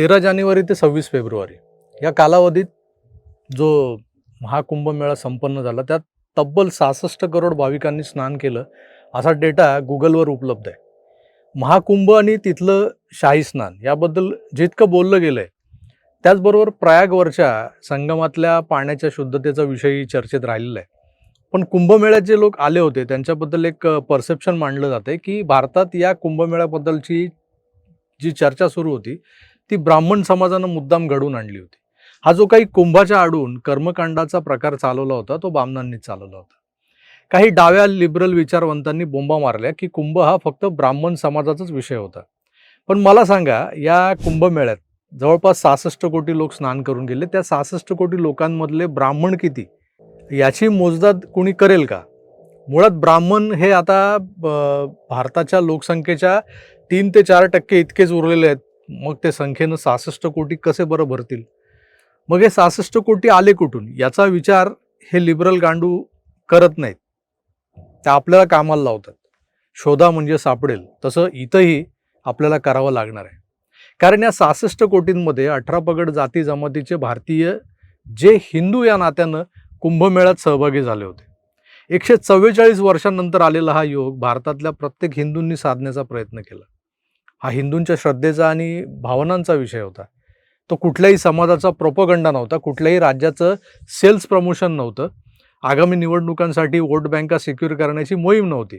तेरा जानेवारी ते सव्वीस फेब्रुवारी. या कालावधीत जो महाकुंभमेळा संपन्न झाला त्यात तब्बल सहासष्ट करोड भाविकांनी स्नान केलं असा डेटा गुगलवर उपलब्ध आहे. महाकुंभ आणि तिथलं शाही स्नान याबद्दल जितकं बोललं गेलं आहे त्याचबरोबर प्रयागवरच्या संगमातल्या पाण्याच्या शुद्धतेचा विषयी चर्चेत राहिलेला आहे. पण कुंभमेळ्यात जे लोक आले होते त्यांच्याबद्दल एक परसेप्शन मांडलं जाते की भारतात या कुंभमेळ्याबद्दलची जी चर्चा सुरू होती ती ब्राह्मण समाजानं मुद्दाम घडवून आणली होती. हा जो काही कुंभाच्या आडून कर्मकांडाचा प्रकार चालवला होता तो बामणांनीच चालवला होता. काही डाव्या लिबरल विचारवंतांनी बोंबा मारल्या की कुंभ हा फक्त ब्राह्मण समाजाचाच विषय होता. पण मला सांगा या कुंभमेळ्यात जवळपास सहासष्ट कोटी लोक स्नान करून गेले त्या सहासष्ट कोटी लोकांमधले ब्राह्मण किती? याची मोजदाद कोणी करेल का? मुळात ब्राह्मण हे आता भारताच्या लोकसंख्येच्या तीन ते चार टक्के इतकेच उरलेले आहेत मग ते संख्येनं सहासष्ट कोटी कसे बरं भरतील? मग हे सहासष्ट कोटी आले कुठून? याचा विचार हे लिबरल गांडू करत नाहीत. त्या आपल्याला कामाला लावतात. शोधा म्हणजे सापडेल. तसं इथंही आपल्याला करावं लागणार आहे. कारण या सहासष्ट कोटींमध्ये अठरा पगड जाती जमातीचे भारतीय जे हिंदू या नात्यानं कुंभमेळ्यात सहभागी झाले होते. एकशे चव्वेचाळीस वर्षांनंतर आलेला हा योग भारतातल्या प्रत्येक हिंदूंनी साधण्याचा प्रयत्न केला. हा हिंदूंच्या श्रद्धेचा आणि भावनांचा विषय होता. तो कुठल्याही समाजाचा प्रोपगंडा नव्हता कुठल्याही राज्याचं सेल्स प्रमोशन नव्हतं. आगामी निवडणुकांसाठी वोट बँका सिक्युअर करण्याची मोहीम नव्हती.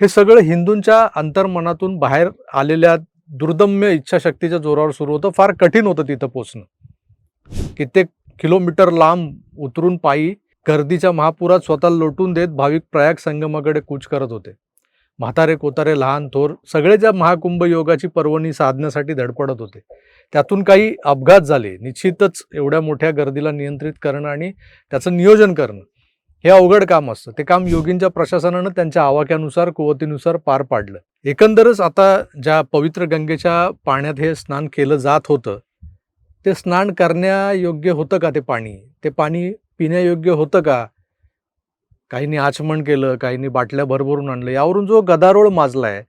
हे सगळं हिंदूंच्या अंतर्मनातून बाहेर आलेल्या दुर्दम्य इच्छाशक्तीच्या जोरावर सुरू होतं. फार कठीण होतं तिथं पोचणं. कित्येक किलोमीटर लांब उतरून पायी गर्दीच्या महापुरात स्वतःला लोटून देत भाविक प्रयाग संगमाकडे कूच करत होते. म्हातारे कोतारे लहान थोर सगळे ज्या महाकुंभ योगाची पर्वणी साधण्यासाठी धडपडत होते त्यातून काही अपघात झाले. निश्चितच एवढ्या मोठ्या गर्दीला नियंत्रित करणं आणि त्याचं नियोजन करणं हे अवघड काम असतं. ते काम योगींच्या प्रशासनानं त्यांच्या आवाक्यानुसार कुवतीनुसार पार पाडलं. एकंदरच आता ज्या पवित्र गंगेच्या पाण्यात हे स्नान केलं जात होतं ते स्नान करण्यायोग्य होतं का ते पाणी? ते पाणी पिण्यायोग्य होतं का? काहींनी आचमन केलं काहींनी बाटल्या भरभरून आणलं यावरून जो गदारोळ माजला आहे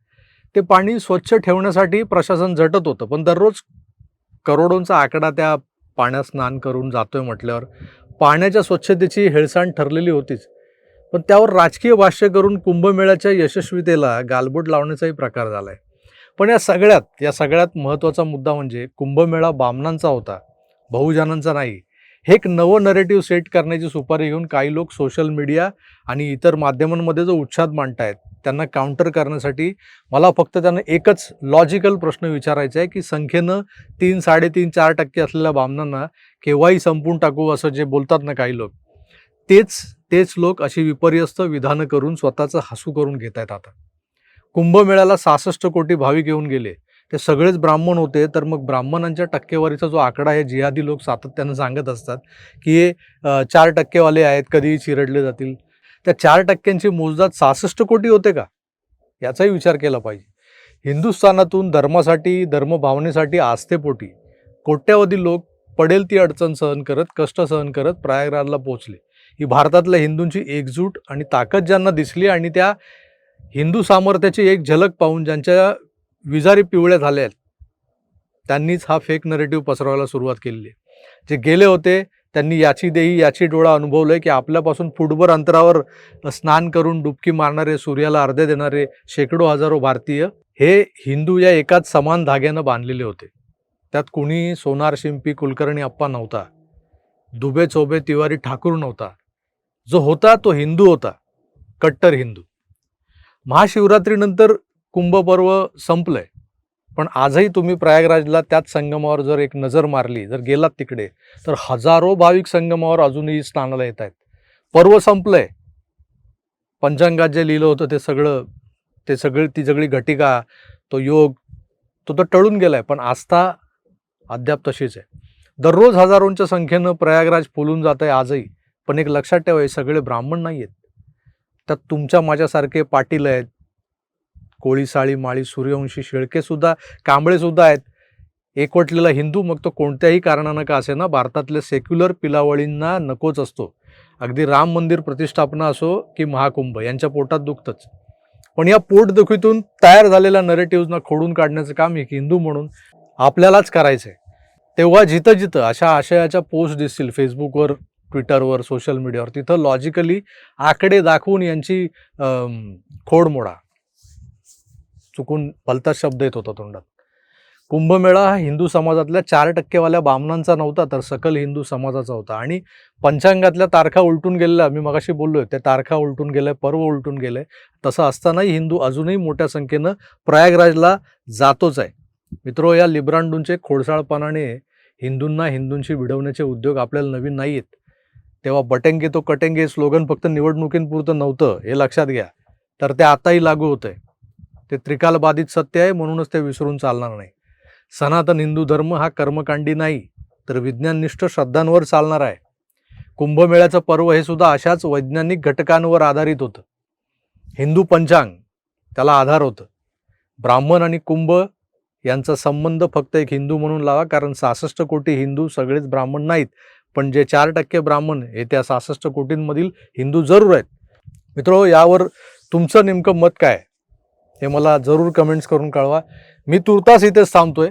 ते पाणी स्वच्छ ठेवण्यासाठी प्रशासन झटत होतं. पण दररोज करोडोंचा आकडा त्या पाण्यात स्नान करून जातोय म्हटल्यावर पाण्याच्या स्वच्छतेची हेळसांड ठरलेली होतीच. पण त्यावर राजकीय भाष्य करून कुंभमेळ्याच्या यशस्वीतेला गालबोट लावण्याचाही प्रकार झाला आहे पण या सगळ्यात या सगळ्यात महत्त्वाचा मुद्दा म्हणजे कुंभमेळा बामणांचा होता बहुजनांचा नाही. हे एक नवं नरेटिव्ह सेट करण्याची सुपारी घेऊन काही लोक सोशल मीडिया आणि इतर माध्यमांमध्ये जो उच्छाद मांडतायत त्यांना काउंटर करण्यासाठी मला फक्त त्यांना एकच लॉजिकल प्रश्न विचारायचा आहे की संख्येनं तीन साडेतीन चार टक्के असलेल्या बामणांना केव्हाही संपून टाकू असं जे बोलतात ना काही लोक तेच तेच लोक अशी विपर्यस्त विधानं करून स्वतःचं हसू करून घेत आहेत आता. कुंभमेळ्याला सहासष्ट कोटी भाविक येऊन गेले. ते सगळेच ब्राह्मण होते तर मग ब्राह्मणांच्या टक्केवारीचा जो आकडा आहे जिहादी लोक सातत्यानं सांगत असतात की हे चार टक्केवाले आहेत कधीही चिरडले जातील. त्या चार टक्क्यांची मोजदाद सहासष्ट कोटी होते का? याचाही विचार केला पाहिजे. हिंदुस्थानातून धर्मासाठी धर्मभावनेसाठी आस्थेपोटी कोट्यावधी लोक पडेल ती अडचण सहन करत कष्ट सहन करत प्रयागराजला पोहोचले. ही भारतातल्या हिंदूंची एकजूट आणि ताकद ज्यांना दिसली आणि त्या हिंदू सामर्थ्याची एक झलक पाहून ज्यांच्या विजारी पिवळ्या झाल्या आहेत. त्यांनीच हा फेक नरेटिव्ह पसरवायला सुरुवात केलेली आहे. जे गेले होते त्यांनी याची देही याची डोळा अनुभवलं की आपल्यापासून फुटभर अंतरावर स्नान करून डुबकी मारणारे सूर्याला अर्धे देणारे शेकडो हजारो भारतीय हे हिंदू या एकाच समान धाग्यानं बांधलेले होते. त्यात कुणी सोनार शिंपी कुलकर्णी अप्पा नव्हता. दुबे चोबे तिवारी ठाकूर नव्हता. जो होता तो हिंदू होता. कट्टर हिंदू. महाशिवरात्रीनंतर कुंभपर्व संपलंय. पण आजही तुम्ही प्रयागराजला त्याच संगमावर जर एक नजर मारली जर गेलात तिकडे तर हजारो भाविक संगमावर अजूनही स्नानाला येत आहेत पर्व संपलंय. पंचांगात जे लिहिलं होतं ते सगळं ते सगळी ती सगळी घटिका तो योग तो तर टळून गेलाय पण आस्था अद्याप तशीच आहे. दररोज हजारोंच्या संख्येनं प्रयागराज फुलून जात आहे आजही पण एक लक्षात ठेवा हे सगळे ब्राह्मण नाही आहेत त्यात तुमच्या माझ्यासारखे पाटील आहेत कोळी साळी माळी सूर्यवंशी शेळकेसुद्धा कांबळेसुद्धा आहेत. एकवटलेला हिंदू मग तो कोणत्याही कारणानं का असे ना भारतातल्या सेक्युलर पिलावळींना नकोच असतो. अगदी राम मंदिर प्रतिष्ठापना असो की महाकुंभ यांच्या पोटात दुखतंच. पण या पोटदुखीतून तयार झालेल्या नरेटिव्हजना खोडून काढण्याचं काम एक हिंदू म्हणून आपल्यालाच करायचं आहे तेव्हा जिथं जिथं अशा आशयाच्या पोस्ट दिसतील फेसबुकवर ट्विटरवर सोशल मीडियावर तिथं लॉजिकली आकडे दाखवून यांची खोड मोडा चुकून भलताच शब्द येत होता तोंडात. कुंभमेळा हा हिंदू समाजातल्या चार टक्केवाल्या बामणांचा नव्हता तर सकल हिंदू समाजाचा होता. आणि पंचांगातल्या तारखा उलटून गेलेल्या मी मगाशी बोललोय त्या तारखा उलटून गेल्या पर्व उलटून गेले. तसं असतानाही हिंदू अजूनही मोठ्या संख्येनं प्रयागराजला जातोच आहे. मित्रो या लिब्रांडूंचे खोडसाळपणाने हिंदूंना हिंदूंशी भिडवण्याचे उद्योग आपल्याला नवीन नाही आहेत तेव्हा बटेंगे तो कटेंगे स्लोगन फक्त निवडणुकींपुरतं नव्हतं हे लक्षात घ्या. तर ते आताही लागू होतं आहे ते त्रिकालबाधित सत्य आहे म्हणूनच ते विसरून चालणार नाही. सनातन हिंदू धर्म हा कर्मकांडी नाही तर विज्ञाननिष्ठ श्रद्धांवर चालणार आहे. कुंभमेळ्याचं पर्व हे सुद्धा अशाच वैज्ञानिक घटकांवर आधारित होतं. हिंदू पंचांग त्याला आधार होतं. ब्राह्मण आणि कुंभ यांचा संबंध फक्त एक हिंदू म्हणून लावा कारण सहासष्ट कोटी हिंदू सगळेच ब्राह्मण नाहीत. पण जे चार टक्के ब्राह्मण हे त्या सहासष्ट कोटींमधील हिंदू जरूर आहेत. मित्रो यावर तुमचं नेमकं मत काय? आहे? हे मला जरूर कमेंट्स करून कळवा. मी तुर्तास इथेच थांबतोय.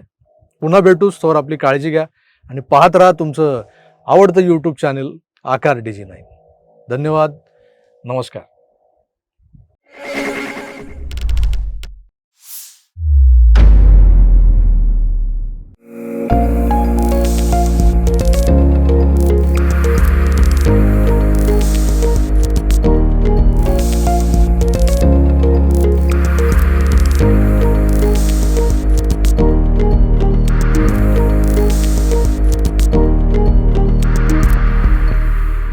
पुन्हा भेटूच तोवर आपली काळजी घ्या. आणि पाहत राहा तुमचं आवडतं YouTube channel Aakar D G nine धन्यवाद. नमस्कार.